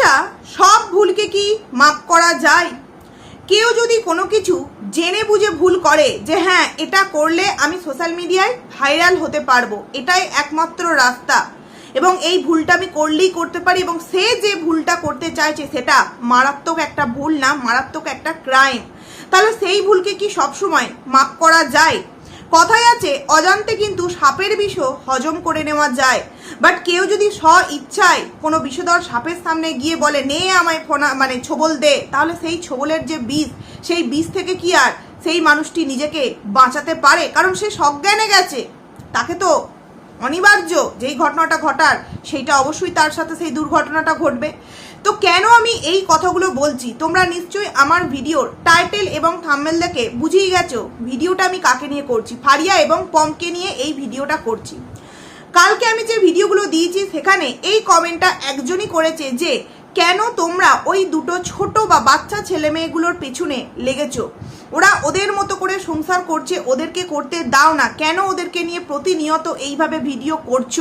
আচ্ছা সব ভুলকে কি মাপ করা যায়? কেউ যদি কোনো কিছু জেনে বুঝে ভুল করে যে হ্যাঁ এটা করলে আমি সোশ্যাল মিডিয়ায় ভাইরাল হতে পারব, এটাই একমাত্র রাস্তা। এবং এই ভুলটা আমি করলেই করতে পারি এবং সে যে ভুলটা করতে চাইছে সেটা মারাত্মক একটা ভুল না, মারাত্মক একটা ক্রাইম তাহলে সেই ভুলকে কি সবসময় মাপ করা যায়? কথায় আছে, অজান্তে কিন্তু সাপের বিষও হজম করে নেওয়া যায়। বাট কেউ যদি স্ব ইচ্ছায় কোনো বিষধর সাপের সামনে গিয়ে বলে, নে আমায় ফোনা মানে ছোবল দে, তাহলে সেই ছোবলের যে বিষ সেই বিষ থেকে কি আর সেই মানুষটি নিজেকে বাঁচাতে পারে? কারণ সে সজ্ঞানে গেছে। তাকে তো অনিবার্য যেই ঘটনাটা ঘটার, সেইটা অবশ্যই তার সাথে সেই দুর্ঘটনাটা ঘটবে। তো কেন আমি এই কথাগুলো বলছি? তোমরা নিশ্চয়ই আমার ভিডিওর টাইটেল এবং থাম্বেল দেখে বুঝেই গেছো। ভিডিওটা আমি কাকে নিয়ে করছি? ফারিয়া এবং পমকে নিয়ে এই ভিডিওটা করছি। কালকে আমি যে ভিডিওগুলো দিয়েছি, সেখানে এই কমেন্টটা একজনই করেছে যে, কেন তোমরা ওই দুটো ছোট বা বাচ্চা ছেলে মেয়েগুলোর পেছনে লেগেছো? ওরা ওদের মতো করে সংসার করছে, ওদেরকে করতে দাও না। কেন ওদেরকে নিয়ে প্রতিনিয়ত এইভাবে ভিডিও করছ?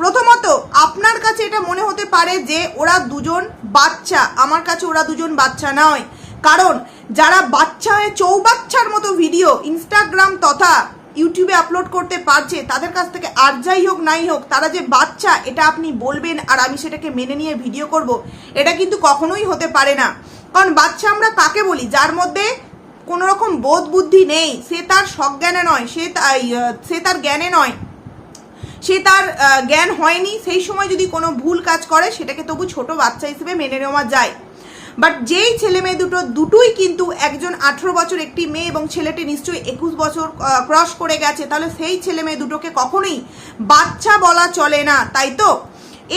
প্রথমত, আপনার কাছে এটা মনে হতে পারে যে ওরা দুজন বাচ্চা। আমার কাছে ওরা দুজন বাচ্চা নয়। কারণ, যারা বাচ্চা হয়ে চৌবাচ্চার মতো ভিডিও ইনস্টাগ্রাম তথা ইউটিউবে আপলোড করতে পারছে, তাদের কাছ থেকে আর যাই হোক নাই হোক, তারা যে বাচ্চা, এটা আপনি বলবেন আর আমি সেটাকে মেনে নিয়ে ভিডিও করব, এটা কিন্তু কখনোই হতে পারে না। কারণ বাচ্চা আমরা কাকে বলি? যার মধ্যে কোনো রকম বোধ বুদ্ধি নেই। সে তার সজ্ঞানে নয়, সে সে তার জ্ঞানে নয়। সে তার জ্ঞান হয়নি। সেই সময় যদি কোনো ভুল কাজ করে, সেটাকে তবু ছোট বাচ্চা হিসেবে মেনে নেওয়া যায়। বাট যেই ছেলে মেয়ে দুটো, দুটোই কিন্তু একজন আঠেরো বছর একটি মেয়ে এবং ছেলেটি নিশ্চয়ই একুশ বছর ক্রস করে গেছে, তাহলে সেই ছেলে মেয়ে দুটোকে কখনোই বাচ্চা বলা চলে না, তাই তো?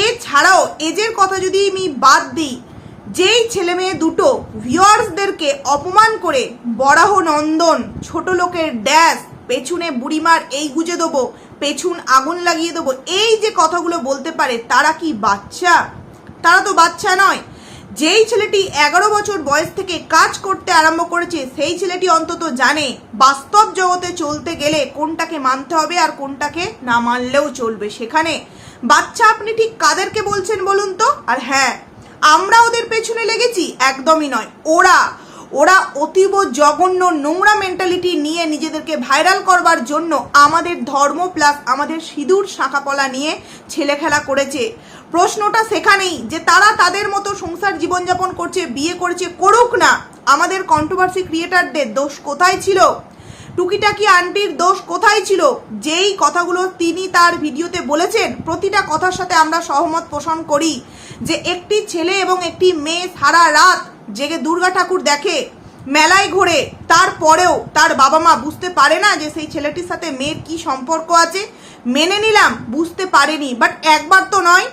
এছাড়াও, এজের কথা যদি আমি বাদ দিই, যেই ছেলে মেয়ে দুটো ভিউয়ার্সদেরকে অপমান করে, বরাহ নন্দন, ছোট লোকের ড্যাশ পেছনে বুড়িমার এই গুজে দেবো পেছন আগুন লাগিয়ে দেবো। এই যে কথাগুলো বলতে পারে, তারা কি বাচ্চা? তারা তো বাচ্চা নয়। যেই ছেলেটি এগারো বছর বয়স থেকে কাজ করতে আরম্ভ করেছে, সেই ছেলেটি অন্তত জানে বাস্তব জগতে চলতে গেলে কোনটাকে মানতে হবে আর কোনটাকে না মানলেও চলবে সেখানে। বাচ্চা আপনি ঠিক কাদেরকে বলছেন বলুন তো? আর হ্যাঁ আমরা ওদের পেছনে লেগেছি? একদমই নয়। ওরা ওরা অতীব জঘন্য নোংরা মেন্টালিটি নিয়ে নিজেদেরকে ভাইরাল করবার জন্য আমাদের ধর্ম প্লাস আমাদের সিঁদুর শাঁখাপলা নিয়ে ছেলে খেলা করেছে। প্রশ্নটা সেখানেই যে তারা তাদের মতো সংসার জীবনযাপন করছে, বিয়ে করেছে, করুক না। আমাদের কন্ট্রোভার্সি ক্রিয়েটারদের দোষ কোথায় ছিল? টুকিটাকি আন্টির দোষ কোথায় ছিল? যেই কথাগুলো তিনি তার ভিডিওতে বলেছেন, প্রতিটা কথার সাথে আমরা সহমত পোষণ করি যে একটি ছেলে এবং একটি মেয়ে সারা রাত জেগে দুর্গা ঠাকুর দেখে, মেলায় ঘোরে, তারপরেও তার বাবা মা বুঝতে পারে না যে সেই ছেলেটির সাথে মেয়ের কি সম্পর্ক আছে। মেনে নিলাম, বুঝতে পারেনি বাট একবার তো নয়,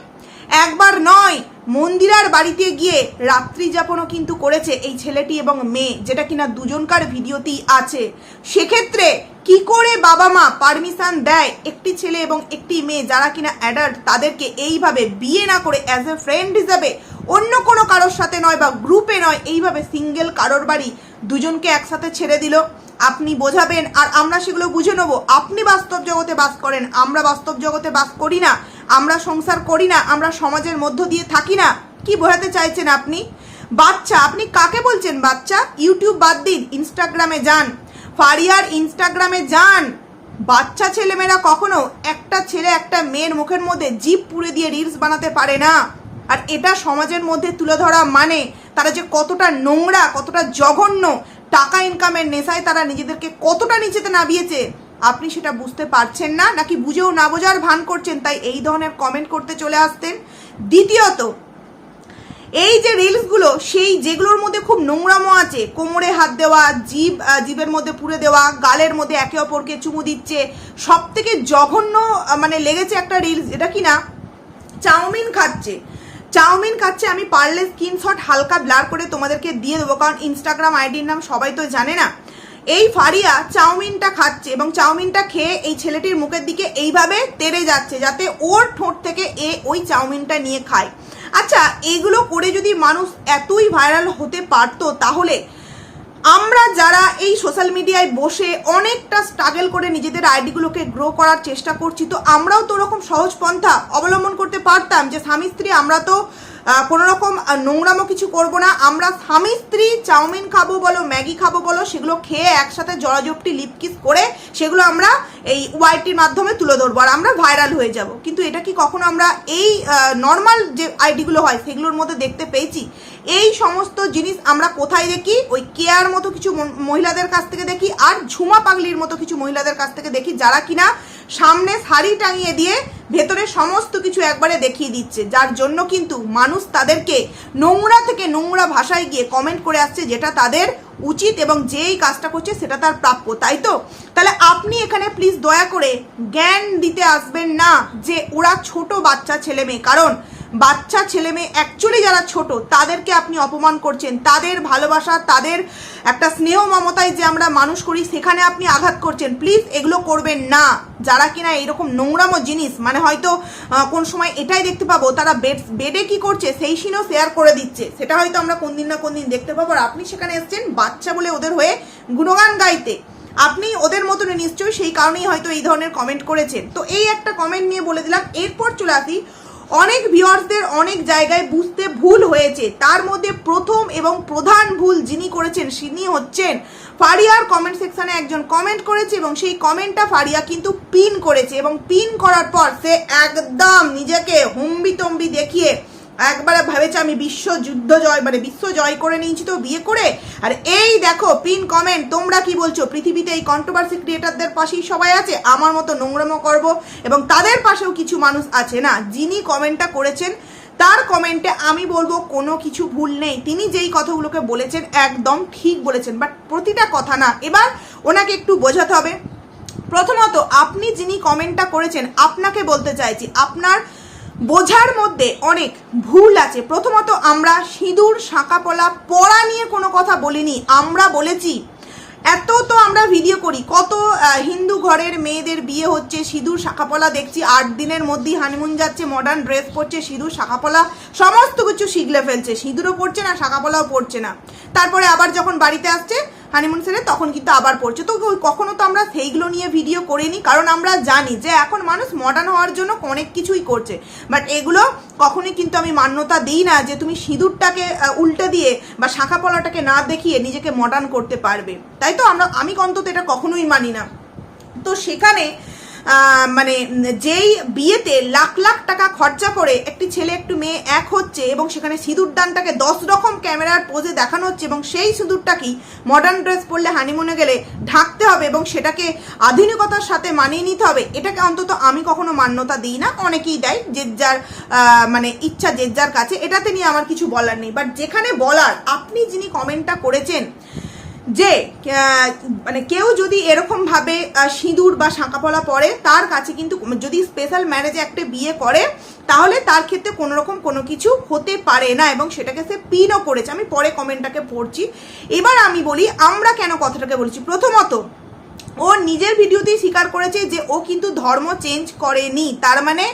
একবার নয় মন্দিরার বাড়িতে গিয়ে রাত্রি যাপনও কিন্তু করেছে এই ছেলেটি এবং মেয়ে, যেটা কিনা দুজনকার ভিডিওতেই আছে। সেক্ষেত্রে কি করে বাবা মা পারমিশন দেয় একটি ছেলে এবং একটি মেয়ে যারা কিনা অ্যাডাল্ট তাদেরকে এইভাবে বিয়ে না করে অ্যাজ এ ফ্রেন্ড হিসাবে অন্য কোনো কারোর সাথে নয় বা গ্রুপে নয়, এইভাবে সিঙ্গেল কারোর বাড়ি দুজনকে একসাথে ছেড়ে দিল। আপনি বোঝাবেন, আর আমরা সেগুলো বুঝে নেব। আপনি বাস্তব জগতে বাস করেন, আমরা বাস্তব জগতে বাস করি না। আমরা সংসার করি না, আমরা সমাজের মধ্য দিয়ে থাকি না। কি বোঝাতে চাইছেন আপনি? বাচ্চা, আপনি কাকে বলছেন বাচ্চা? ইউটিউব বাদ দিন ইনস্টাগ্রামে যান। ফারিয়ার ইনস্টাগ্রামে যান। বাচ্চা ছেলেমেয়েরা কখনো একটা ছেলে একটা মেয়ের মুখের মধ্যে জিপ পুড়ে দিয়ে রিলস বানাতে পারে না। আর এটা সমাজের মধ্যে তুলে ধরা মানে তারা যে কতটা নোংরা, কতটা জঘন্য, টাকা ইনকামের নেশায় তারা নিজেদেরকে কতটা নিচেতে নামিয়েছে। আপনি সেটা বুঝতে পারছেন না নাকি বুঝেও না বোঝার ভান করছেন তাই এই ধরনের কমেন্ট করতে চলে আসতেন। দ্বিতীয়ত এই যে রিলসগুলো সেই যেগুলোর মধ্যে খুব নোংরামো আছে কোমরে হাত দেওয়া আহ, জিভের মধ্যে পুড়ে দেওয়া গালের মধ্যে একে অপরকে চুমু দিচ্ছে সব থেকে জঘন্য মানে লেগেছে একটা রিলস এটা কি না? চাউমিন খাচ্ছে। চাউমিন খাচ্ছে আমি পারলে স্ক্রিনশট হালকা ব্লার করে তোমাদেরকে দিয়ে দেবো কারণ ইনস্টাগ্রাম আইডির নাম সবাই তো জানে না। এই ফারিয়া চাউমিনটা খাচ্ছে এবং চাউমিনটা খেয়ে এই ছেলেটির মুখের দিকে এইভাবে তেড়ে যাচ্ছে যাতে ওর ঠোঁট থেকে এ ওই চাউমিনটা নিয়ে খায়। আচ্ছা এইগুলো করে যদি মানুষ এতই ভাইরাল হতে পারতো তাহলে আমরা যারা এই সোশ্যাল মিডিয়ায় বসে অনেকটা স্ট্রাগল করে নিজেদের আইডিগুলোকে গ্রো করার চেষ্টা করছি, তো আমরাও তো ওরকম সহজ পন্থা অবলম্বন করতে পারতাম যে স্বামী স্ত্রী আমরা তো কোনো রকম নোংরামো কিছু করব না। আমরা স্বামী, স্ত্রী, চাউমিন খাব বলো, ম্যাগি খাব বলো, সেগুলো খেয়ে একসাথে জড়াজপটি লিপকিস করে সেগুলো আমরা এই ওয়াইটির মাধ্যমে তুলে ধরবো। আর আমরা ভাইরাল হয়ে যাব। কিন্তু এটা কি কখনো আমরা এই নর্মাল যে আইডিগুলো হয়, সেগুলোর মধ্যে দেখতে পেয়েছি? এই সমস্ত জিনিস আমরা কোথায় দেখি? ওই কেয়ার মতো কিছু মহিলাদের কাছ থেকে দেখি, আর ঝুমা পাগলির মতো কিছু মহিলাদের কাছ থেকে দেখি, যারা কিনা সামনে শাড়ি টাঙিয়ে দিয়ে ভেতরে সমস্ত কিছু একবারে দেখিয়ে দিচ্ছে। যার জন্য কিন্তু মানুষ তাদেরকে নোংরা থেকে নোংরা ভাষায় গিয়ে কমেন্ট করে আসছে যেটা তাদের উচিত এবং যেই কাজটা করছে সেটা তার প্রাপ্য, তাই তো? তাহলে আপনি এখানে প্লিজ দয়া করে জ্ঞান দিতে আসবেন না যে ওরা ছোট বাচ্চা ছেলে মেয়ে। কারণ বাচ্চা, ছেলে মেয়ে অ্যাকচুয়ালি যারা ছোট, তাদেরকে আপনি অপমান করছেন। তাদের ভালোবাসা, তাদের একটা স্নেহ মমতায় যে আমরা মানুষ করি, সেখানে আপনি আঘাত করছেন। প্লিজ এগুলো করবেন না। যারা কিনা এইরকম নোংরামো জিনিস মানে হয়তো কোন সময় এটাই দেখতে পাবো, তারা বেড বেডে কি করছে, সেই সিনও শেয়ার করে দিচ্ছে। সেটা হয়তো আমরা কোন দিন না কোন দিন দেখতে পাবো। আর আপনি সেখানে এসছেন বাচ্চা বলে ওদের হয়ে গুণগান গাইতে। আপনি ওদের মতন নিশ্চয়ই, সেই কারণেই হয়তো এই ধরনের কমেন্ট করেছেন। তো এই একটা কমেন্ট নিয়ে বলে দিলাম। এরপর চলে আসি অনেক ভিওয়ার্সদের অনেক জায়গায় বুঝতে ভুল হয়েছে। তার মধ্যে প্রথম এবং প্রধান ভুল যিনি করেছেন তিনি হচ্ছেন ফারিয়ার কমেন্ট সেকশানে একজন কমেন্ট করেছে এবং সেই কমেন্টটা ফারিয়া কিন্তু পিন করেছে এবং পিন করার পর সে একদম নিজেকে হুম্বিতম্বি দেখিয়ে একবারে ভেবেছে আমি বিশ্ব যুদ্ধ জয় মানে বিশ্ব জয় করে নিয়েছি তো বিয়ে করে। আর এই দেখো, পিন কমেন্ট, তোমরা কি বলছো? পৃথিবীতে এই কন্ট্রোভার্সি ক্রিয়েটারদের পাশেই সবাই আছে? আমার মতো নোংরামো করব। এবং তাদের পাশেও কিছু মানুষ আছে না, যিনি কমেন্টটা করেছেন, তার কমেন্টে আমি বলব কোনো কিছু ভুল নেই। তিনি যেই কথাগুলোকে বলেছেন একদম ঠিক বলেছেন, বাট প্রতিটা কথা না। এবার ওনাকে একটু বোঝাতে হবে। প্রথমত, আপনি যিনি কমেন্টটা করেছেন, আপনাকে বলতে চাইছি, আপনার বোঝার মধ্যে অনেক ভুল আছে। প্রথমত, আমরা সিঁদুর শাঁকাপলা পড়া নিয়ে কোনো কথা বলিনি, আমরা বলেছি। এত তো আমরা ভিডিও করি, কত হিন্দু ঘরের মেয়েদের বিয়ে হচ্ছে, সিঁদুর, শাখাপলা দেখছি, আট দিনের মধ্যেই হানিমুন যাচ্ছে মডার্ন ড্রেস পরছে, সিঁদুর, শাখাপলা, সমস্ত কিছু শিখলে ফেলছে, সিঁদুরও পড়ছে না, শাখাপলাও পড়ছে না। তারপরে আবার যখন বাড়িতে আসছে হানিমুন সেরে তখন কিন্তু আবার পড়ছে। তো কখনো তো আমরা সেইগুলো নিয়ে ভিডিও করিনি, কারণ আমরা জানি যে এখন মানুষ মডার্ন হওয়ার জন্য অনেক কিছুই করছে। বাট এগুলো কখনোই কিন্তু আমি মান্যতা দিই না যে তুমি সিঁদুরটাকে উল্টে দিয়ে বা শাখা পলাটাকে না দেখিয়ে নিজেকে মডার্ন করতে পারবে। তাই তো আমরা, আমি অন্তত এটা কখনোই মানি না। তো সেখানে মানে যেই বিয়েতে লাখ লাখ টাকা খরচা করে একটি ছেলে, একটু মেয়ে এক হচ্ছে এবং সেখানে সিঁদুর দানটাকে দশ রকম ক্যামেরার পোজে দেখানো হচ্ছে এবং সেই সিঁদুরটাকেই মডার্ন ড্রেস পরলে হানিমুনে গেলে ঢাকতে হবে এবং সেটাকে আধুনিকতার সাথে মানিয়ে নিতে হবে, এটাকে অন্তত আমি কখনো মান্যতা দিই না, অনেকেই দেয় যে যার মানে ইচ্ছা যে যার কাছে, এটাতে নিয়ে আমার কিছু বলার নেই বাট যেখানে বলার, আপনি যিনি কমেন্টটা করেছেন যে মানে কেউ যদি এরকমভাবে সিঁদুর বা শাঁকাপলা পরে, তার কাছে কিন্তু যদি স্পেশাল ম্যারেজে একটা বিয়ে করে, তাহলে তার ক্ষেত্রে কোনো রকম কোনো কিছু হতে পারে না এবং সেটাকে সে পিনও করেছে। আমি পরে কমেন্টটাকে পড়ছি। এবার আমি বলি, আমরা কেন কথাটাকে বলছি? প্রথমত, ও নিজের ভিডিওতেই স্বীকার করেছে যে, ও কিন্তু ধর্ম চেঞ্জ করেনি। তার মানে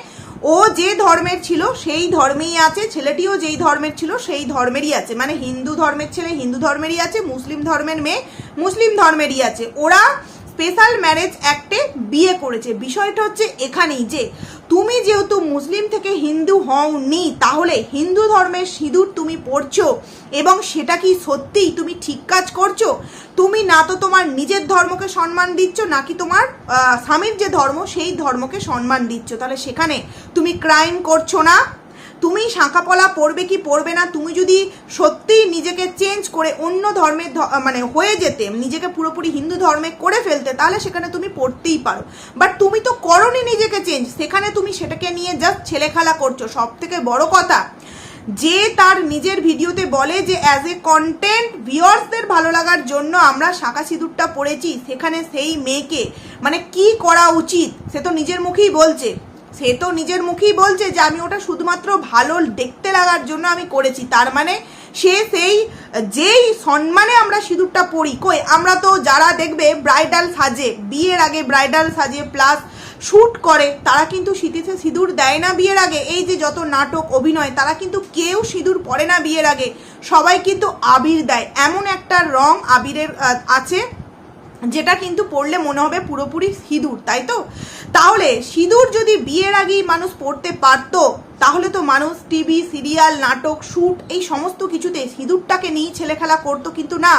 ও যে ধর্মের ছিল, সেই ধর্মেই আছে, ছেলেটিও যেই ধর্মের ছিল, সেই ধর্মেরই আছে। মানে হিন্দু ধর্মের ছেলে হিন্দু ধর্মেরই আছে, মুসলিম ধর্মের মেয়ে মুসলিম ধর্মেরই আছে। ওরা স্পেশাল ম্যারেজ অ্যাক্টে বিয়ে করেছে। বিষয়টা হচ্ছে এখানেই যে, তুমি যেহেতু মুসলিম থেকে হিন্দু হওনি, তাহলে হিন্দু ধর্মের সিঁদুর তুমি পড়ছো এবং সেটা কি সত্যিই তুমি ঠিক কাজ করছ? তুমি না তো তোমার নিজের ধর্মকে সম্মান দিচ্ছ, নাকি তোমার স্বামীর যে ধর্ম, সেই ধর্মকে সম্মান দিচ্ছ। তাহলে সেখানে তুমি ক্রাইম করছ না। তুমি শাঁকাপলা পড়বে কি পড়বে না, তুমি যদি সত্যিই নিজেকে চেঞ্জ করে অন্য ধর্মের মানে হয়ে যেতে, নিজেকে পুরোপুরি হিন্দু ধর্মে করে ফেলতে, তাহলে সেখানে তুমি পড়তেই পারো। বাট তুমি তো করনি নিজেকে চেঞ্জ সেখানে তুমি সেটাকে নিয়ে জাস্ট ছেলেখেলা করছ। সব থেকে বড় কথা, যে তার নিজের ভিডিওতে বলে যে অ্যাজ এ কন্টেন্ট ভিউয়ার্সদের ভালো লাগার জন্য আমরা শাঁখা সিঁদুরটা পড়েছি, সেখানে সেই মেয়েকে। মানে কি করা উচিত, সে তো নিজের মুখেই বলছে। সে তো নিজের মুখেই বলছে যে আমি ওটা শুধুমাত্র ভালো দেখতে লাগার জন্য আমি করেছি। তার মানে সে সেই, যেই সম্মানে আমরা সিঁদুরটা পরি, কই, আমরা তো যারা দেখবে ব্রাইডাল সাজে, বিয়ের আগে ব্রাইডাল সাজে প্লাস শ্যুট করে, তারা কিন্তু শীতিতে সিঁদুর দেয় না বিয়ের আগে। এই যে যত নাটক, অভিনয়, তারা কিন্তু কেউ সিঁদুর পরে না বিয়ের আগে। সবাই কিন্তু আবির দেয়। এমন একটা রং আবিরের আছে। যেটা কিন্তু পড়লে মনে হবে পুরোপুরি সিঁদুর, তাই তো? তাহলে সিঁদুর যদি বিয়ের আগেই মানুষ পড়তে পারতো তাহলে তো মানুষ টিভি, সিরিয়াল, নাটক শ্যুট এই সমস্ত কিছুতে সিঁদুরটাকে নিয়ে ছেলে খেলা করতো কিন্তু না।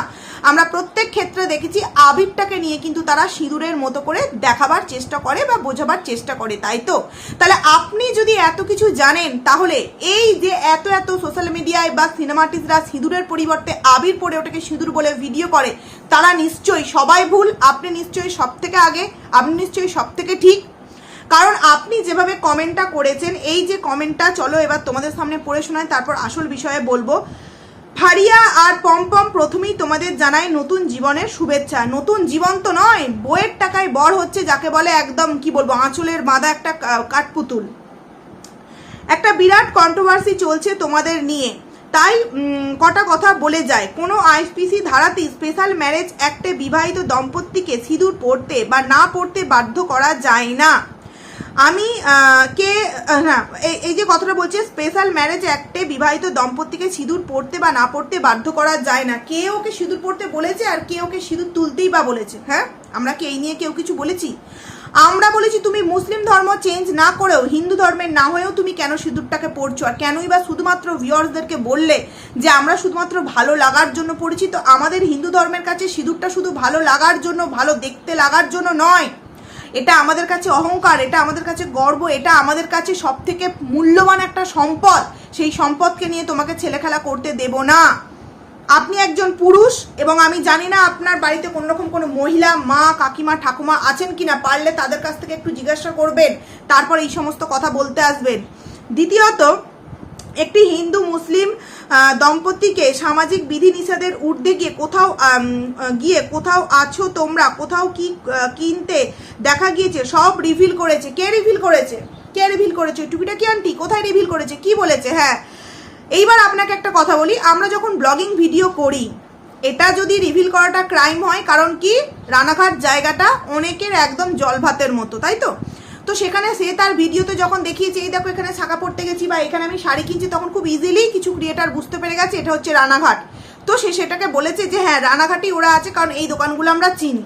আমরা প্রত্যেক ক্ষেত্রে দেখেছি আবিরটাকে নিয়ে কিন্তু তারা সিঁদুরের মতো করে দেখাবার চেষ্টা করে বা বোঝাবার চেষ্টা করে, তাই তো? তাহলে আপনি যদি এত কিছু জানেন, তাহলে এই যে এত এত সোশ্যাল মিডিয়ায় বা সিনেমাটিস্টরা সিঁদুরের পরিবর্তে আবির পরে ওটাকে সিঁদুর বলে ভিডিও করে, তারা নিশ্চয়ই সবাই ভুল, আপনি নিশ্চয়ই সব থেকে আগে, আপনি নিশ্চয়ই সব থেকে ঠিক কারণ আপনি যেভাবে কমেন্টটা করেছেন, এই যে কমেন্টটা, চলো এবার তোমাদের সামনে পড়ে শোনায় তারপর আসল বিষয়ে বলব। ফারিয়া আর পমপম প্রথমেই তোমাদের জানাই নতুন জীবনের শুভেচ্ছা। নতুন জীবন তো নয়, বইয়ের টাকায় বর হচ্ছে যাকে বলে একদম, কি বলব, আঁচলের বাঁধা একটা কাঠপুতুল। একটা বিরাট কন্ট্রোভার্সি চলছে তোমাদের নিয়ে। তাই কটা কথা বলে যায়। কোনো আইপিসি ধারাতেই স্পেশাল ম্যারেজ অ্যাক্টে বিবাহিত দম্পতিকে সিঁদুর পড়তে বা না পড়তে বাধ্য করা যায় না। আমি কে না এই- যে কথাটা বলছে স্পেশাল ম্যারেজ অ্যাক্টে বিবাহিত দম্পতিকে সিঁদুর পড়তে বা না পড়তে বাধ্য করা যায় না। কে ওকে সিঁদুর পড়তে বলেছে আর কে ওকে সিঁদুর তুলতেই বা বলেছে? হ্যাঁ? আমরা কি এই নিয়ে কেউ কিছু বলেছি? আমরা বলেছি, তুমি মুসলিম ধর্ম চেঞ্জ না করেও, হিন্দু ধর্মের না হয়েও তুমি কেন সিঁদুরটাকে পড়ছো? আর কেনই বা শুধুমাত্র ভিউয়ার্সদেরকে বললে যে, আমরা শুধুমাত্র ভালো লাগার জন্য পড়েছি, তো আমাদের হিন্দু ধর্মের কাছে সিঁদুরটা শুধু ভালো লাগার জন্য, ভালো দেখতে লাগার জন্য নয়। এটা আমাদের কাছে অহংকার, এটা আমাদের কাছে গর্ব, এটা আমাদের কাছে সব থেকে মূল্যবান একটা সম্পদ। সেই সম্পদকে নিয়ে তোমাকে ছেলে খেলা করতে দেব না। আপনি একজন পুরুষ এবং আমি জানি না আপনার বাড়িতে কোনো রকম কোনো মহিলা, মা, কাকিমা, ঠাকুমা আছেন কি না পারলে তাদের কাছ থেকে একটু জিজ্ঞাসা করবেন, তারপর এই সমস্ত কথা বলতে আসবেন। দ্বিতীয়ত একটি হিন্দু মুসলিম দম্পতিকে সামাজিক বিধিনিষেধের ঊর্ধ্বে গিয়ে কোথাও গিয়ে কোথাও আছো তোমরা? কোথাও কি কিনতে দেখা গিয়েছে? সব রিভিল করেছে। কে রিভিল করেছে? কে রিভিল করেছে? টুপিটা কি আন্টি কোথায় রিভিল করেছে? কি বলেছে? হ্যাঁ। এইবার আপনাকে একটা কথা বলি, আমরা যখন ব্লগিং ভিডিও করি, এটা যদি রিভিল করাটা ক্রাইম হয়, কারণ কি? রানাঘাট জায়গাটা অনেকের একদম জলভাতের মতো, তাই তো? তো সেখানে সে তার ভিডিওতে যখন দেখিয়েছে, এই দেখো এখানে শাঁকা পড়তে গেছি বা এখানে আমি শাড়ি কিনছি, তখন খুব ইজিলি কিছু ক্রিয়েটার বুঝতে পেরে গেছে, এটা হচ্ছে রানাঘাট। তো সে সেটাকে বলেছে যে হ্যাঁ রানাঘাটই ওরা আছে, কারণ এই দোকানগুলো আমরা চিনি।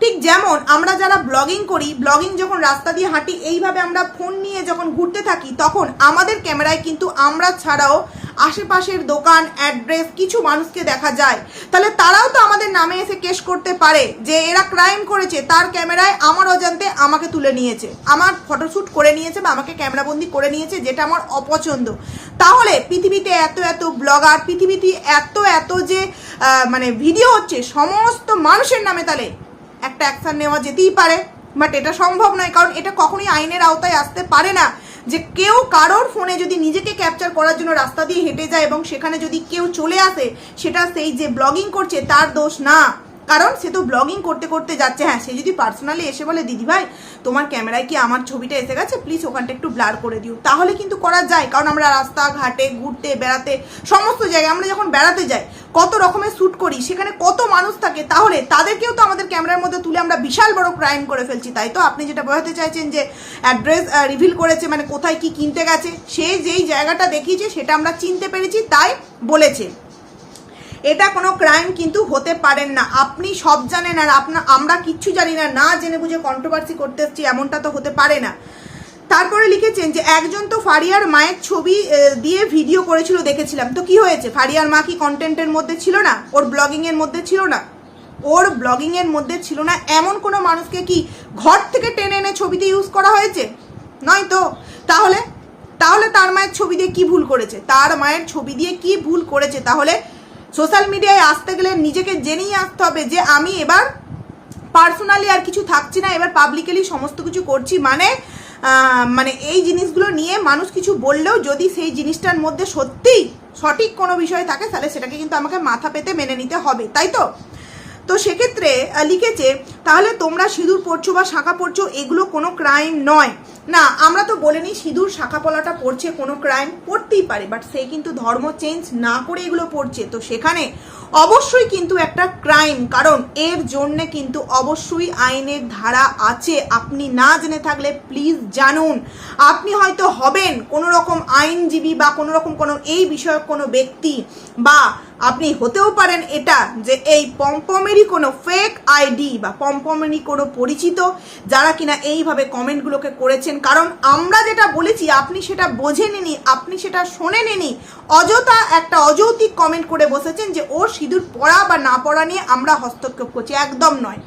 ঠিক যেমন আমরা যারা ব্লগিং করি ব্লগিং যখন রাস্তা দিয়ে হাঁটি, এইভাবে আমরা ফোন নিয়ে যখন ঘুরতে থাকি, তখন আমাদের ক্যামেরায় কিন্তু আমরা ছাড়াও আশেপাশের দোকান অ্যাড্রেস কিছু মানুষকে দেখা যায়। তাহলে তারাও তো আমাদের নামে এসে কেস করতে পারে যে এরা ক্রাইম করেছে, তার ক্যামেরায় আমার অজান্তে আমাকে তুলে নিয়েছে। আমার ফটোশ্যুট করে নিয়েছে বা আমাকে ক্যামেরাবন্দি করে নিয়েছে, যেটা আমার অপছন্দ। তাহলে পৃথিবীতে এত এত ব্লগার পৃথিবীতে এত এত যে মানে ভিডিও হচ্ছে, সমস্ত মানুষের নামে তাহলে একটা অ্যাকশন নেওয়া যেতেই পারে বাট এটা সম্ভব নয়, কারণ এটা কখনোই আইনের আওতায় আসতে পারে না। যে কেউ কারোর ফোনে যদি নিজেকে ক্যাপচার করার জন্য রাস্তা দিয়ে হেঁটে যায় এবং সেখানে যদি কেউ চলে আসে, সেটা সেই যে ব্লগিং করছে, তার দোষ না। কারণ সে তো ব্লগিং করতে করতে যাচ্ছে। হ্যাঁ সে যদি পার্সোনালি এসে বলে, দিদি ভাই, তোমার ক্যামেরায় কি আমার ছবিটা এসে গেছে? প্লিজ ওখানটা একটু ব্লার করে দিও। তাহলে কিন্তু করা যায়, কারণ আমরা রাস্তা ঘাটে ঘুরতে, বেড়াতে, সমস্ত জায়গায় আমরা যখন বেড়াতে যাই, কত রকমের শ্যুট করি, সেখানে কত মানুষ থাকে, তাহলে তাদেরকেও তো আমাদের ক্যামেরার মধ্যে তুলে আমরা বিশাল বড় ক্রাইম করে ফেলছি, তাই তো? আপনি যেটা বোঝাতে চাইছেন যে অ্যাড্রেস রিভিল করেছে মানে কোথায় কি কিনতে গেছে, সে যেই জায়গাটা দেখিয়েছে, সেটা আমরা চিনতে পেরেছি, তাই বলেছে। এটা কোনো ক্রাইম কিন্তু হতে পারেন না। আপনি সব জানেন আর আপনা আমরা কিচ্ছু জানি না। না জেনে বুঝে কন্ট্রোভার্সি করতে এসছি, এমনটা তো হতে পারে না। তারপরে লিখেছেন যে, একজন তো ফারিয়ার মায়ের ছবি দিয়ে ভিডিও করেছিল, দেখেছিলাম। তো কি হয়েছে? ফারিয়ার মা কি কন্টেন্টের মধ্যে ছিল না? ওর ব্লগিংয়ের মধ্যে ছিল না? ওর ব্লগিংয়ের মধ্যে ছিল না? এমন কোনো মানুষকে কি ঘর থেকে টেনে এনে ছবিতে ইউজ করা হয়েছে? নয় তো। তাহলে তাহলে তার মায়ের ছবি দিয়ে কি ভুল করেছে? তার মায়ের ছবি দিয়ে কি ভুল করেছে? তাহলে সোশ্যাল মিডিয়ায় আসতে গেলে নিজেকে জেনেই আসতে হবে যে আমি এবার পার্সোনালি আর কিছু থাকছি না, এবার পাবলিকালি সমস্ত কিছু করছি। মানে মানে এই জিনিসগুলো নিয়ে মানুষ কিছু বললেও যদি সেই জিনিসটার মধ্যে সত্যিই সঠিক কোনো বিষয় থাকে, তাহলে সেটাকে কিন্তু আমাকে মাথা পেতে মেনে নিতে হবে, তাই তো? তো সেক্ষেত্রে লিখেছে, তাহলে তোমরা সিঁদুর পড়ছো বা শাঁখা পড়ছো এগুলো কোনো ক্রাইম নয়। না, আমরা তো বলিনি সিঁদুর শাখা পলাটা পড়ছে, কোনো ক্রাইম পড়তেই পারে বাট সে কিন্তু ধর্ম চেঞ্জ না করে এগুলো পড়ছে। তো সেখানে অবশ্যই কিন্তু একটা ক্রাইম কারণ এর জন্য কিন্তু অবশ্যই আইনের ধারা আছে। আপনি না জেনে থাকলে প্লিজ জানুন। আপনি হয়তো হবেন কোনো রকম আইনজীবী বা কোনো রকম কোনো এই বিষয়ক কোনো ব্যক্তি বা আপনি হতেও পারেন এটা যে এই পম্পমেরই কোনো ফেক আইডি বা পম্পমেরই কোনো পরিচিত যারা কিনা এইভাবে কমেন্টগুলোকে করেছেন। কারণ আমরা যেটা বলেছি, আপনি সেটা বোঝে নিনি আপনি সেটা শোনে নিনি অযথা একটা অযৌতিক কমেন্ট করে বসেছেন যে ওর সিঁদুর পড়া বা না পড়া নিয়ে আমরা হস্তক্ষেপ করছি। একদম নয়।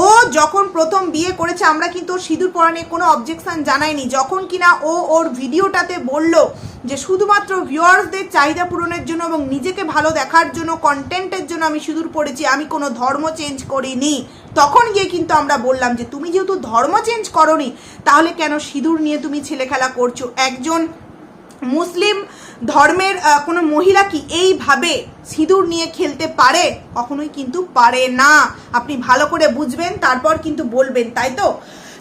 ও যখন প্রথম বিয়ে করেছে, আমরা কিন্তু সিঁদুর পরা নিয়ে কোনো অবজেকশন জানাইনি। যখন কিনা ও ওর ভিডিওটাতে বলল যে, শুধুমাত্র ভিউয়ার্সদের চাহিদা পূরণের জন্য এবং নিজেকে ভালো দেখার জন্য কন্টেন্টের জন্য আমি সিঁদুর পড়েছি আমি কোনো ধর্ম চেঞ্জ করিনি। তখন গিয়ে কিন্তু আমরা বললাম যে, তুমি যেহেতু ধর্ম চেঞ্জ করনি, তাহলে কেন সিঁদুর নিয়ে তুমি ছেলে খেলা করছ? একজন মুসলিম ধর্মের কোনো মহিলা কি এইভাবে সিঁদুর নিয়ে খেলতে পারে? কখনোই কিন্তু পারে না। আপনি ভালো করে বুঝবেন, তারপর কিন্তু বলবেন, তাই তো?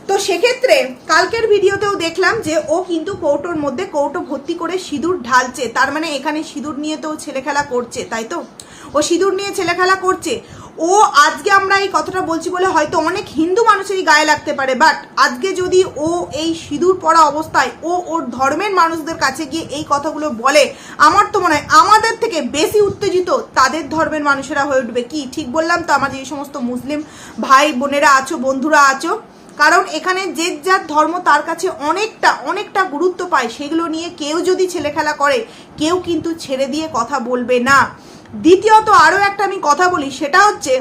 তো সেক্ষেত্রে কালকের ভিডিওতেও দেখলাম যে ও কিন্তু কৌটোর মধ্যে কৌটো ভর্তি করে সিঁদুর ঢালছে। তার মানে এখানে সিঁদুর নিয়ে তো ও ছেলে খেলা করছে, তাই তো? ও সিঁদুর নিয়ে ছেলে খেলা করছে। ও আজকে আমরা এই কথাটা বলছি বলে হয়তো অনেক হিন্দু মানুষেরই গায়ে লাগতে পারে বাট আজকে যদি ও এই সিঁদুর পরা অবস্থায় ও ওর ধর্মের মানুষদের কাছে গিয়ে এই কথাগুলো বলে, আমার তো মনে হয় আমাদের থেকে বেশি উত্তেজিত তাদের ধর্মের মানুষেরা হয়ে উঠবে। কি? ঠিক বললাম তো আমাদের এই সমস্ত মুসলিম ভাই বোনেরা আছো, বন্ধুরা আছো? কারণ এখানে যে যার ধর্ম তার কাছে অনেকটা অনেকটা গুরুত্ব পায়, সেগুলো নিয়ে কেউ যদি ছেলে খেলা করে, কেউ কিন্তু ছেড়ে দিয়ে কথা বলবে না। দ্বিতীয়ত আরও একটা আমি কথা বলি, সেটা হচ্ছে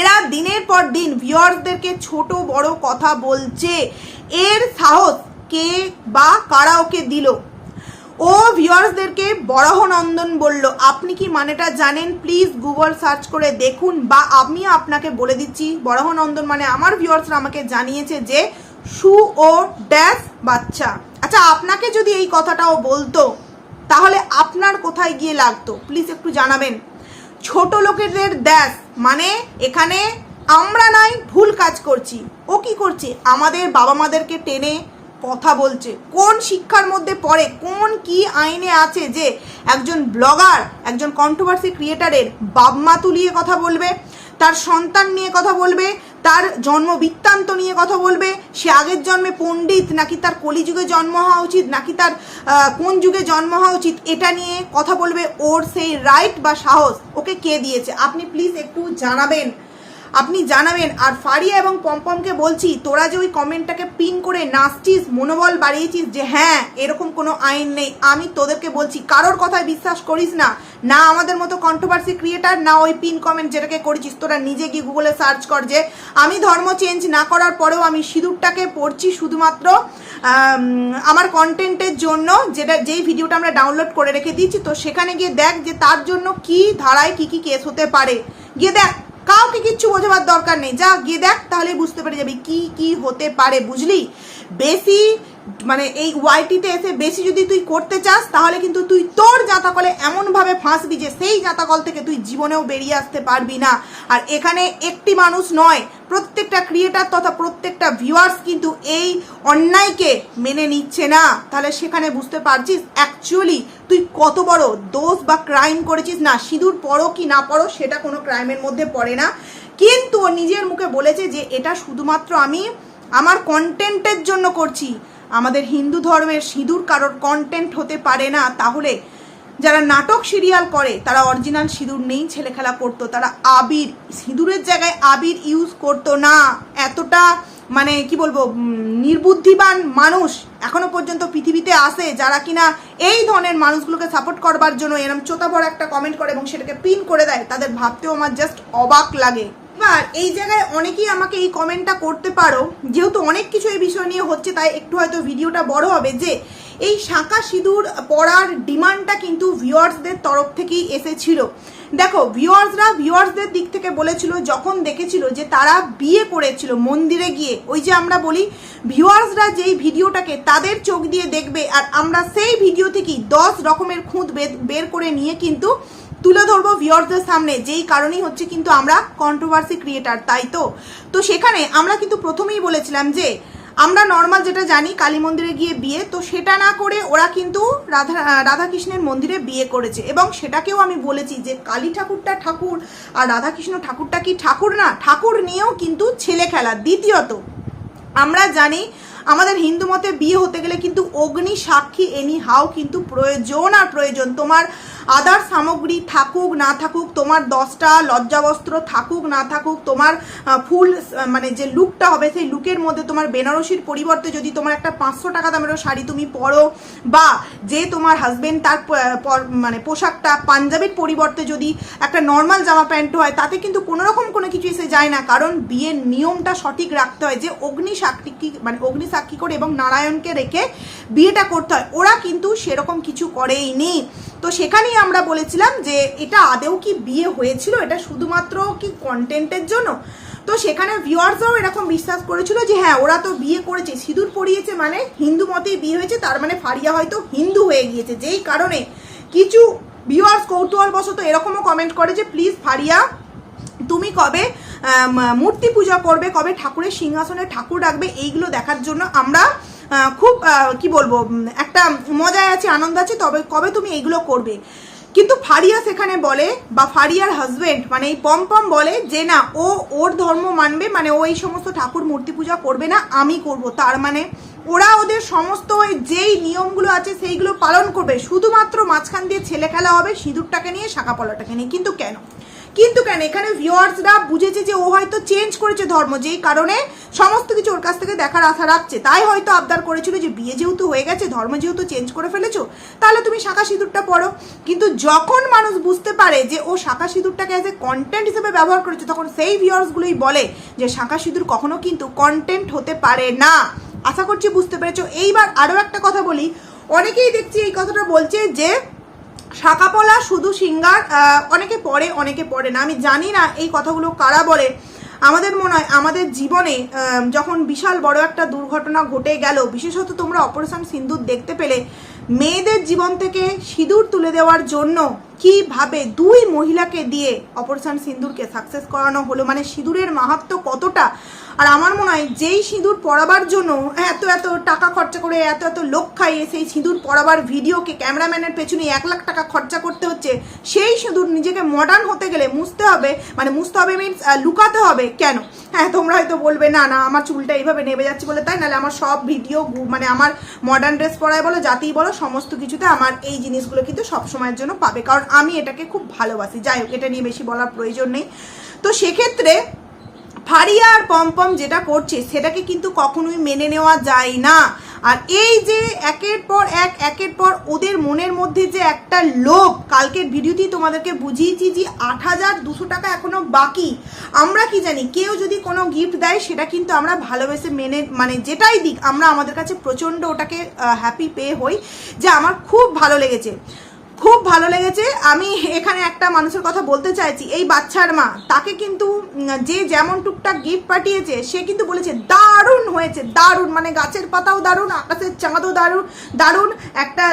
এরা দিনের পর দিন ভিউয়ার্সদেরকে ছোট বড় কথা বলছে। এর সাহস কে বা কারা ওকে দিল? ও ভিউয়ার্সদেরকে বরাহনন্দন বলল। আপনি কি মানেটা জানেন? প্লিজ গুগল সার্চ করে দেখুন বা আমিও আপনাকে বলে দিচ্ছি। বরাহনন্দন মানে আমার ভিউয়ার্সরা আমাকে জানিয়েছে যে সু ও ড্যাশ বাচ্চা। আচ্ছা আপনাকে যদি এই কথাটাও বলতো তাহলে আপনার কোথায় গিয়ে লাগতো? প্লিজ একটু জানাবেন। ছোট লোকেদের দেশ মানে এখানে আমরা নাই, ভুল কাজ করছি। ও কি করছে? আমাদের বাবা মাদেরকে টেনে কথা বলছে। কোন শিক্ষার মধ্যে পড়ে? কোন কি আইনে আছে যে একজন ব্লগার, একজন কন্ট্রোভার্সি ক্রিয়েটারের বাপ মা তুলিয়ে কথা বলবে, তার সন্তান নিয়ে কথা বলবে তার জন্ম বৃত্তান্ত নিয়ে কথা বলবে। সে আগের জন্মে পণ্ডিত, নাকি তার কলিযুগে জন্ম হওয়া উচিত, নাকি তার কোন যুগে জন্ম হওয়া উচিত, এটা নিয়ে কথা বলবে ওর সেই রাইট বা সাহস। ওকে কে দিয়েছে? আপনি প্লিজ একটু জানাবেন। আপনি জানাবেন। আর ফারিয়া এবং পম্পমকে বলছি, তোরা যে ওই কমেন্টটাকে পিন করে নাচছিস, মনোবল বাড়িয়েছিস যে হ্যাঁ এরকম কোনো আইন নেই, আমি তোদেরকে বলছি, কারোর কথায় বিশ্বাস করিস না। না আমাদের মতো কন্ট্রোভার্সি ক্রিয়েটার না ওই পিন কমেন্ট যেটাকে করেছিস, তোরা নিজে গিয়ে গুগলে সার্চ কর যে, আমি ধর্ম চেঞ্জ না করার পরেও আমি সিঁদুরটাকে পড়ছি শুধুমাত্র আমার কন্টেন্টের জন্য, যেটা, যেই ভিডিওটা আমরা ডাউনলোড করে রেখে দিয়েছি, তো সেখানে গিয়ে দেখ যে তার জন্য কি ধারায় কি কি কেস হতে পারে। গিয়ে দেখ। কাউকে কিচ্ছু বোঝাবার দরকার নেই। যা, গিয়ে দেখ তাহলে বুঝতে পেরে যাবি কি কি হতে পারে, বুঝলি? বেশি মানে এই ওয়াইটিতে এসে বেশি যদি তুই করতে চাস, তাহলে কিন্তু তুই তোর জাতাকলে এমনভাবে ফাঁসবি যে সেই জাতাকল থেকে তুই জীবনেও বেরিয়ে আসতে পারবি না। আর এখানে একটি মানুষ নয়, প্রত্যেকটা ক্রিয়েটার তথা প্রত্যেকটা ভিউয়ার্স কিন্তু এই অন্যায়কে মেনে নিচ্ছে না। তাহলে সেখানে বুঝতে পারছিস অ্যাকচুয়ালি তুই কত বড় দোষ বা ক্রাইম করেছিস না? সিঁদুর পড়ো কি না পড়ো সেটা কোনো ক্রাইমের মধ্যে পড়ে না। কিন্তু ও নিজের মুখে বলেছে যে এটা শুধুমাত্র আমি আমার কন্টেন্টের জন্য করছি। আমাদের হিন্দু ধর্মের সিঁদুর কারোর কন্টেন্ট হতে পারে না। তাহলে যারা নাটক সিরিয়াল করে, তারা অরিজিনাল সিঁদুর নেই ছেলে খেলা করতো তারা আবির, সিঁদুরের জায়গায় আবির ইউজ করতো না। এতটা মানে কি বলব নির্বুদ্ধিবান মানুষ এখনও পর্যন্ত পৃথিবীতে আসে যারা কিনা এই ধরনের মানুষগুলোকে সাপোর্ট করবার জন্য এরম চোতা ভরা একটা কমেন্ট করে এবং সেটাকে পিন করে দেয়, তাদের ভাবতেও আমার জাস্ট অবাক লাগে। এবার এই জায়গায় অনেকেই আমাকে এই কমেন্টটা করতে পারো। যেহেতু অনেক কিছু এই বিষয় নিয়ে হচ্ছে, তাই একটু হয়তো ভিডিওটা বড় হবে যে, এই শাঁখা সিঁদুর পরার ডিমান্ডটা কিন্তু ভিউয়ার্সদের তরফ থেকেই এসেছিল। দেখো ভিউয়ার্সরা ভিউয়ার্সদের দিক থেকে বলেছিল, যখন দেখেছিল যে তারা বিয়ে করেছিল মন্দিরে গিয়ে, ওই যে আমরা বলি ভিউয়ার্সরা যেই ভিডিওটাকে তাদের চোখ দিয়ে দেখবে, আর আমরা সেই ভিডিও থেকেই দশ রকমের খুঁত বের করে নিয়ে কিন্তু তুলে ধরবো ভিওরদের সামনে। যেই কারণেই হচ্ছে কিন্তু আমরা কন্ট্রোভার্সি ক্রিয়েটার তাই তো? তো সেখানে আমরা কিন্তু প্রথমেই বলেছিলাম যে, আমরা নর্মাল যেটা জানি, কালী মন্দিরে গিয়ে বিয়ে, তো সেটা না করে ওরা কিন্তু রাধা, রাধাকৃষ্ণের মন্দিরে বিয়ে করেছে। এবং সেটাকেও আমি বলেছি যে, কালী ঠাকুরটা ঠাকুর, আর রাধাকৃষ্ণ ঠাকুরটা কি ঠাকুর না? ঠাকুর নিয়েও কিন্তু ছেলে খেলা। দ্বিতীয়ত, আমরা জানি আমাদের হিন্দু মতে বিয়ে হতে গেলে কিন্তু অগ্নি সাক্ষী এনি হাও কিন্তু প্রয়োজন আর প্রয়োজন। তোমার আদার সামগ্রী থাকুক, না থাকুক, তোমার দশটা লজ্জাবস্ত্র থাকুক, না থাকুক, তোমার ফুল মানে যে লুকটা হবে, সেই লুকের মধ্যে তোমার বেনারসির পরিবর্তে যদি তোমার একটা পাঁচশো টাকা দামেরও শাড়ি তুমি পরো, বা যে তোমার হাজবেন্ড তার মানে পোশাকটা পাঞ্জাবির পরিবর্তে যদি একটা নর্মাল জামা প্যান্ট হয়, তাতে কিন্তু কোনো রকম কোনো কিছু এসে যায় না। কারণ বিয়ের নিয়মটা সঠিক রাখতে হয় যে অগ্নি সাক্ষী মানে অগ্নি সাক্ষী করে এবং নারায়ণকে রেখে বিয়েটা করতে হয়। ওরা কিন্তু সেরকম কিছু করেই নি। তো সেখানেই আমরা বলেছিলাম যে এটা আদেও কি বিয়ে হয়েছিল, এটা শুধুমাত্র কি কন্টেন্টের জন্য? তো সেখানে ভিউয়ার্সরাও এরকম বিশ্বাস করেছিল যে হ্যাঁ ওরা তো বিয়ে করেছে, সিঁদুর পরিয়েছে মানে হিন্দু মতেই বিয়ে হয়েছে, তার মানে ফারিয়া হয়তো হিন্দু হয়ে গিয়েছে। যেই কারণে কিছু ভিউয়ার্স কৌতূহলবশত এরকমও কমেন্ট করে যে প্লিজ ফারিয়া, তুমি কবে মূর্তি পূজা করবে, কবে ঠাকুরের সিংহাসনে ঠাকুর রাখবে, এইগুলো দেখার জন্য আমরা খুব কি বলব একটা মজায় আছে, আনন্দ আছে, তবে কবে তুমি এইগুলো করবে? কিন্তু ফারিয়া সেখানে বলে, বা ফারিয়ার হাজবেন্ড মানে এই পম পম বলে, যে না, ও ওর ধর্ম মানবে মানে ও এই সমস্ত ঠাকুর মূর্তি পূজা করবে না, আমি করব। তার মানে ওরা ওদের সমস্ত ওই যেই নিয়মগুলো আছে, সেইগুলো পালন করবে। শুধুমাত্র মাঝখান দিয়ে ছেলে খেলা হবে, সিঁদুরটাকে নিয়ে, শাখা পলাটাকে নিয়ে। কিন্তু কেন? কিন্তু কেন? এখানে ভিউয়ার্সরা বুঝেছে যে ও হয়তো চেঞ্জ করেছে ধর্ম, যেই কারণে সমস্ত কিছু ওর কাছ থেকে দেখার আশা রাখছে। তাই হয়তো আবদার করেছিল যে বিয়ে যেহেতু হয়ে গেছে, ধর্ম যেহেতু চেঞ্জ করে ফেলেছো, তাহলে তুমি শাখা সিঁদুরটা পড়ো। কিন্তু যখন মানুষ বুঝতে পারে যে ও শাখা সিঁদুরটাকে অ্যাজ এ কন্টেন্ট হিসেবে ব্যবহার করেছে, তখন সেই ভিউয়ার্সগুলোই বলে যে শাখা সিঁদুর কখনো কিন্তু কন্টেন্ট হতে পারে না। আশা করছি বুঝতে পেরেছ। এইবার আরও একটা কথা বলি। অনেকেই দেখছি এই কথাটা বলছে যে শাকাপলা শুধু সিঙ্গার অনেকে পড়ে অনেকে পড়ে না। আমি জানি না এই কথাগুলো কারা বলে। আমাদের মনে হয়, আমাদের জীবনে যখন বিশাল বড় একটা দুর্ঘটনা ঘটে গেল, বিশেষত তোমরা অপারেশন সিন্দুর দেখতে পেলে, মেয়েদের জীবন থেকে সিঁদুর তুলে দেওয়ার জন্য কীভাবে দুই মহিলাকে দিয়ে অপারেশন সিন্দুরকে সাকসেস করানো হলো? মানে সিঁদুরের মাহাত্ম কতটা? আর আমার মনে হয় যেই সিঁদুর পরাবার জন্য এত এত টাকা খরচা করে, এত এত লোক খাইয়ে সেই সিঁদুর পরাবার ভিডিওকে ক্যামেরাম্যানের পেছনে এক লাখ টাকা খরচা করতে হচ্ছে, সেই সিঁদুর নিজেকে মডার্ন হতে গেলে মুছতে হবে। মানে মুছতে হবে মিনস লুকাতে হবে কেন? হ্যাঁ তোমরা হয়তো বলবে, না না, আমার চুলটা এইভাবে নেমে যাচ্ছে বলে। তাই নাহলে আমার সব ভিডিও মানে আমার মডার্ন ড্রেস পরায় বলো, জাতিই বলো, সমস্ত কিছুতে আমার এই জিনিসগুলো কিন্তু সব সময়ের জন্য পাবে। কারণ আমি এটাকে খুব ভালোবাসি। যাই হোক, এটা নিয়ে বেশি বলার প্রয়োজন নেই। তো সেক্ষেত্রে ফারিয়া আর পম্পম যেটা করছে, সেটাকে কিন্তু কখনোই মেনে নেওয়া যায় না। আর এই যে একের পর এক, একের পর ওদের মনের মধ্যে যে একটা লোভ, কালকের ভিডিওতেই তোমাদেরকে বুঝিয়েছি যে আট হাজার দুশো টাকা এখনও বাকি। আমরা কি জানি, কেউ যদি কোনো গিফট দেয়, সেটা কিন্তু আমরা ভালোবেসে মেনে মানে যেটাই দিক, আমরা আমাদের কাছে প্রচণ্ড ওটাকে হ্যাপি পে হই, যে আমার খুব ভালো লেগেছে। খুব ভালো লেগেছে। আমি এখানে একটা মানুষের কথা বলতে চাইছি, এই বাচ্চার মা। তাকে কিন্তু যে যেমন টুকটাক গিফট পাঠিয়েছে, সে কিন্তু বলেছে, দারুণ হয়েছে, দারুণ। মানে গাছের পাতাও দারুণ, আকাশের চাঁদও দারুণ দারুণ। একটা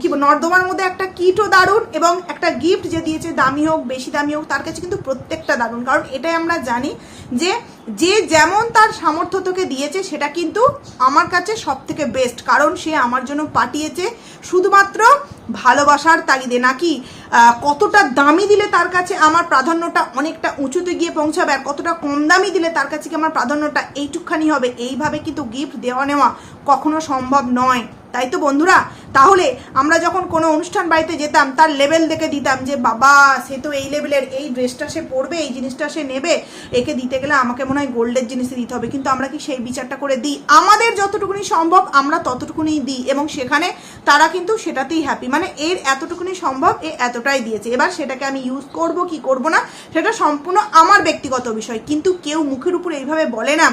কি নর্দমার মধ্যে একটা কিটও দারুণ এবং একটা গিফট যে দিয়েছে, দামি হোক, বেশি দামি হোক, তার কাছে কিন্তু প্রত্যেকটা দারুণ। কারণ এটাই আমরা জানি যে যে যেমন তার সামর্থ্য তোকে দিয়েছে, সেটা কিন্তু আমার কাছে সব থেকে বেস্ট কারণ সে আমার জন্য পাঠিয়েছে শুধুমাত্র ভালোবাসার তাগিদে নাকি কতটা দামি দিলে তার কাছে আমার প্রাধান্যটা অনেকটা উঁচুতে গিয়ে পৌঁছাবে, আর কতটা কম দামি দিলে তার কাছে কি আমার প্রাধান্যটা এইটুকখানি হবে? এইভাবে কিন্তু গিফট দেওয়া নেওয়া কখনো সম্ভব নয়। তাই তো বন্ধুরা তাহলে আমরা যখন কোনো অনুষ্ঠান বাড়িতে যেতাম, তার লেভেল দেখে দিতাম যে, বাবা, সে তো এই লেভেলের এই ড্রেসটা সে পরবে, এই জিনিসটা সে নেবে। একে দিতে গেলে আমাকে মনে হয় গোল্ডের জিনিসই দিতে হবে। কিন্তু আমরা কি সেই বিচারটা করে দিই? আমাদের যতটুকুনি সম্ভব, আমরা ততটুকুনি দিই। এবং সেখানে তারা কিন্তু সেটাতেই হ্যাপি মানে এর এতটুকুনি সম্ভব, এ এতটাই দিয়েছে। এবার সেটাকে আমি ইউজ করব কি করব না, সেটা সম্পূর্ণ আমার ব্যক্তিগত বিষয়। কিন্তু কেউ মুখের উপর এইভাবে বলে না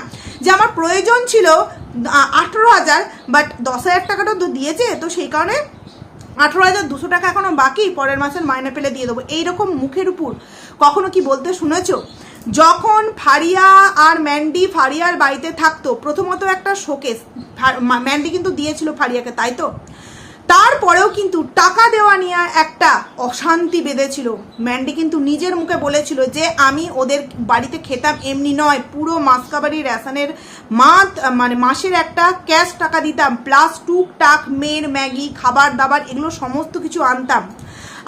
যে, আমার প্রয়োজন ছিল আঠেরো হাজার বাট দশ হাজার টাকাটা তো দিয়েছে, তো সেই কারণে আঠেরো হাজার দুশো টাকা এখনও বাকি, পরের মাসের মাইনে পেলে দিয়ে দেবো। এইরকম মুখের উপর কখনো কি বলতে শুনেছ? যখন ফারিয়া আর ম্যান্ডি ফারিয়ার বাড়িতে থাকতো, প্রথমত একটা শোকেস ম্যান্ডি কিন্তু দিয়েছিল ফারিয়াকে, তাই তো? তারপরেও কিন্তু টাকা দেওয়া নিয়ে একটা অশান্তি বেঁধেছিল। ম্যান্ডি কিন্তু নিজের মুখে বলেছিল যে, আমি ওদের বাড়িতে খেতাম এমনি নয়, পুরো মাসকাবারি রেশনের মাস মানে মাসের একটা ক্যাশ টাকা দিতাম, প্লাস টুকটাক মেয়ের ম্যাগি, খাবার দাবার, এগুলো সমস্ত কিছু আনতাম।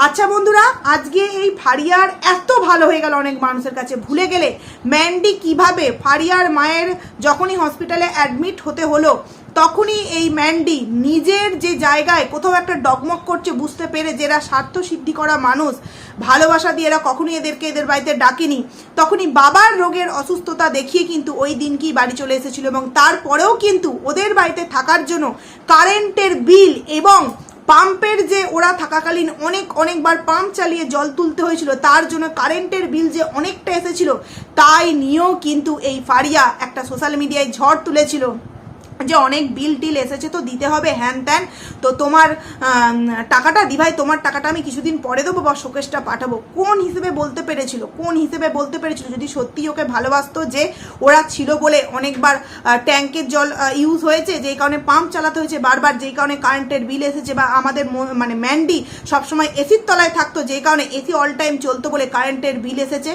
আচ্ছা বন্ধুরা, আজকে এই ফারিয়ার এত ভালো হয়ে গেল অনেক মানুষের কাছে। ভুলে গেলে ম্যান্ডি কীভাবে ফারিয়ার মায়ের যখনই হসপিটালে অ্যাডমিট হতে হলো তখনই এই ম্যান্ডি নিজের যে জায়গায় কোথাও একটা ডগমগ করছে, বুঝতে পেরে যেরা স্বার্থ সিদ্ধি করা মানুষ, ভালোবাসা দিয়ে এরা কখনই এদেরকে এদের বাড়িতে ডাকেনি। তখনই বাবার রোগের অসুস্থতা দেখিয়ে কিন্তু ওই দিনকেই বাড়ি চলে এসেছিল এবং তারপরেও কিন্তু ওদের বাড়িতে থাকার জন্য কারেন্টের বিল এবং পাম্পের যে ওরা থাকাকালীন অনেক অনেকবার পাম্প চালিয়ে জল তুলতে হয়েছিল, তার জন্য কারেন্টের বিল যে অনেকটা এসেছিল, তাই নিয়েও কিন্তু এই ফারিয়া একটা সোশ্যাল মিডিয়ায় ঝড় তুলেছিল। যে অনেক বিল টিল এসেছে, তো দিতে হবে হ্যান ত্যান তো তোমার টাকাটা দি ভাই, তোমার টাকাটা আমি কিছুদিন পরে দেবো বা শোকেশটা পাঠাবো। কোন হিসেবে বলতে পেরেছিল? কোন হিসেবে বলতে পেরেছিল? যদি সত্যি ওকে ভালোবাসতো যে ওরা ছিল বলে অনেকবার ট্যাঙ্কের জল ইউজ হয়েছে, যেই কারণে পাম্প চালাতে হয়েছে বারবার, যেই কারণে কারেন্টের বিল এসেছে বা আমাদের মানে ম্যান্ডি সবসময় এসির তলায় থাকতো, যেই কারণে এসি অল টাইম চলতো বলে কারেন্টের বিল এসেছে।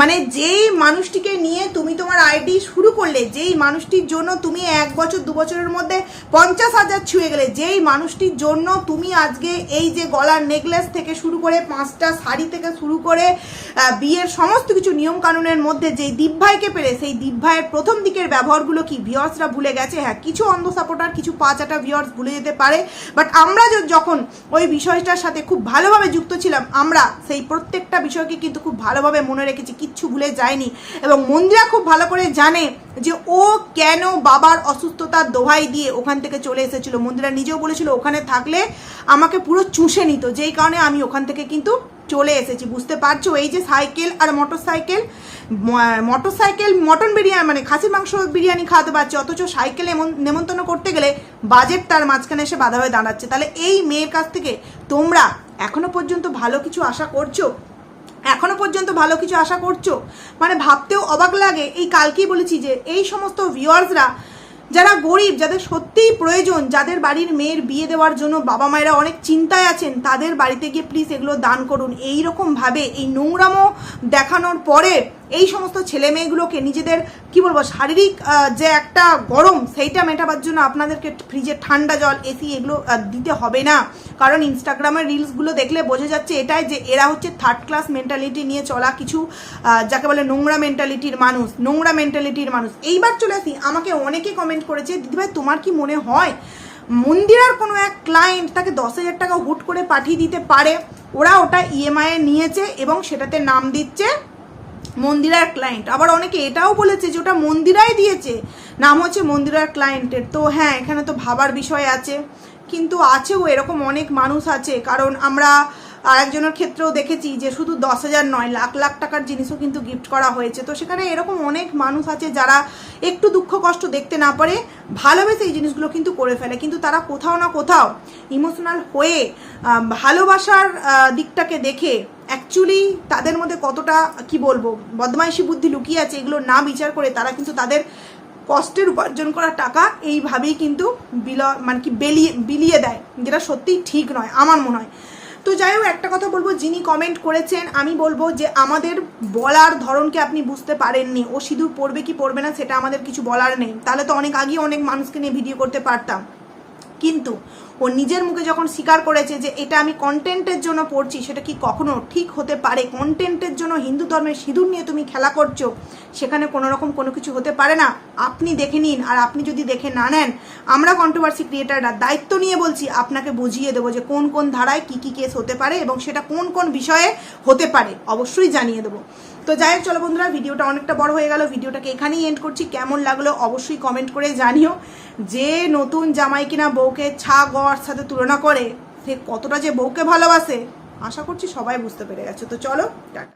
মানে যেই মানুষটিকে নিয়ে তুমি তোমার আইডি শুরু করলে, যেই মানুষটির জন্য তুমি এক বছর দু বছরের মধ্যে পঞ্চাশ হাজার ছুঁয়ে গেলে। যেই মানুষটির জন্য তুমি আজকে এই যে গলার নেকলেস থেকে শুরু করে পাঁচটা শাড়ি থেকে শুরু করে বিয়ের সমস্ত কিছু নিয়ম কানুনের মধ্যে যেই দীপভাইকে পেরে সেই দীপভাইয়ের প্রথম দিকের ব্যবহারগুলো কি ভিওর্সরা ভুলে গেছে? হ্যাঁ কিছু অন্ধ সাপোর্টার কিছু পাঁচাটা ভিওর্স ভুলে যেতে পারে। বাট আমরা যখন ওই বিষয়টার সাথে খুব ভালোভাবে যুক্ত ছিলাম, আমরা সেই প্রত্যেকটা বিষয়কে কিন্তু খুব ভালোভাবে মনে রেখেছি, কিচ্ছু ভুলে যায়নি এবং মন্দিরা খুব ভালো করে জানে যে ও কেন বাবার অসুস্থতার দোহাই দিয়ে ওখান থেকে চলে এসেছিল? মন্দিরা নিজেও বলেছিল, ওখানে থাকলে আমাকে পুরো চুষে নিত। যেই কারণে আমি ওখান থেকে কিন্তু চলে এসেছি। বুঝতে পারছ? এই যে সাইকেল আর motor cycle motor cycle mutton biryani মানে খাসির মাংস বিরিয়ানি খাওয়াতে পারছে, অথচ সাইকেল নেমন্তন্ন করতে গেলে বাজেট তার মাঝখানে এসে বাধা হয়ে দাঁড়াচ্ছে। তাহলে এই মেয়ের কাছ থেকে তোমরা এখনও পর্যন্ত ভালো কিছু আশা করছ? এখনও পর্যন্ত ভালো কিছু আশা করছ? মানে ভাবতেও অবাক লাগে, এই কালকেই বলেছি যে এই সমস্ত ভিউয়ার্সরা যারা গরিব, যাদের সত্যিই প্রয়োজন, যাদের বাড়ির মেয়ের বিয়ে দেওয়ার জন্য বাবা মায়েরা অনেক চিন্তায় আছেন, তাদের বাড়িতে গিয়ে প্লিজ এগুলো দান করুন। এই ভাবে এই নোংরামো দেখানোর পরে এই সমস্ত ছেলে মেয়েগুলোকে নিজেদের, কি বলব, শারীরিক যে একটা গরম, সেইটা মেটাবার জন্য আপনাদেরকে ফ্রিজে ঠান্ডা জল এসি এগুলো দিতে হবে না। কারণ ইনস্টাগ্রামের রিলসগুলো দেখলে বোঝা যাচ্ছে এটাই যে এরা হচ্ছে থার্ড ক্লাস মেন্টালিটি নিয়ে চলা কিছু যাকে বলে নোংরা মেন্টালিটির মানুষ, নোংরা মেন্টালিটির মানুষ। এইবার চলে আসি, আমাকে অনেকে কমেন্ট করেছে, দিদিভাই, তোমার কি মনে হয় মন্দিরার কোনো এক ক্লায়েন্ট তাকে দশ হাজার টাকা হুট করে পাঠিয়ে দিতে পারে? ওরা ওটা ইএমআই নিয়েছে এবং সেটাতে নাম দিচ্ছে মন্দিরার ক্লায়েন্ট আবার অনেকে এটাও বলেছে যে ওটা মন্দিরাই দিয়েছে। নাম হচ্ছে মন্দিরার ক্লায়েন্টের তো হ্যাঁ এখানে তো ভাবার বিষয় আছে। কিন্তু আছেও এরকম অনেক মানুষ আছে। কারণ আমরা আর একজনের ক্ষেত্রেও দেখেছি যে শুধু দশ হাজার নয়, লাখ লাখ টাকার জিনিসও কিন্তু গিফট করা হয়েছে। তো সেখানে এরকম অনেক মানুষ আছে যারা একটু দুঃখ কষ্ট দেখতে না পারে, ভালোবেসে এই জিনিসগুলো কিন্তু করে ফেলে। কিন্তু তারা কোথাও না কোথাও ইমোশনাল হয়ে ভালোবাসার দিকটাকে দেখে অ্যাকচুয়ালি তাদের মধ্যে কতটা, কি বলব, বদমাইশি বুদ্ধি লুকিয়ে আছে, এগুলো না বিচার করে তারা কিন্তু তাদের কষ্টের উপার্জন করা টাকা এইভাবেই কিন্তু বিল মানে কি বেলিয়ে, বিলিয়ে দেয়, যেটা সত্যিই ঠিক নয়, আমার মনে হয়। তো যাই হোক, একটা কথা বলব, যিনি কমেন্ট করেছেন, আমি বলব যে আমাদের বলার ধরনকে আপনি বুঝতে পারেননি, ও সিঁদুর পড়বে কি পড়বে না, সেটা আমাদের কিছু বলার নেই। তাহলে তো অনেক আগেই অনেক মানুষকে নিয়ে ভিডিও করতে পারতাম। কিন্তু ও নিজের মুখে যখন স্বীকার করেছে যে এটা আমি কন্টেন্টের জন্য পড়ছি, সেটা কি কখনো ঠিক হতে পারে? কন্টেন্টের জন্য হিন্দু ধর্মের সিঁদুর নিয়ে তুমি খেলা করছ, সেখানে কোনো রকম কোনো কিছু হতে পারে না? আপনি দেখে নিন, আর আপনি যদি দেখে না নেন, আমরা কন্ট্রোভার্সি ক্রিয়েটাররা দায়িত্ব নিয়ে বলছি, আপনাকে বুঝিয়ে দেবো যে কোন কোন ধারায় কি কি কেস হতে পারে এবং সেটা কোন কোন বিষয়ে হতে পারে। অবশ্যই জানিয়ে দেবো। তো যাই হোক, চলো বন্ধুরা, ভিডিওটা অনেকটা বড় হয়ে গেল। ভিডিওটাকে এখানেই এন্ড করছি। কেমন লাগল অবশ্যই কমেন্ট করে জানিও। যে নতুন জামাই কিনা বউকে ছা গড় সাথে তুলনা করে, সে কতটা যে বউকে ভালোবাসে, আশা করছি সবাই বুঝতে পেরে গেছে। তো চলো, টাটা।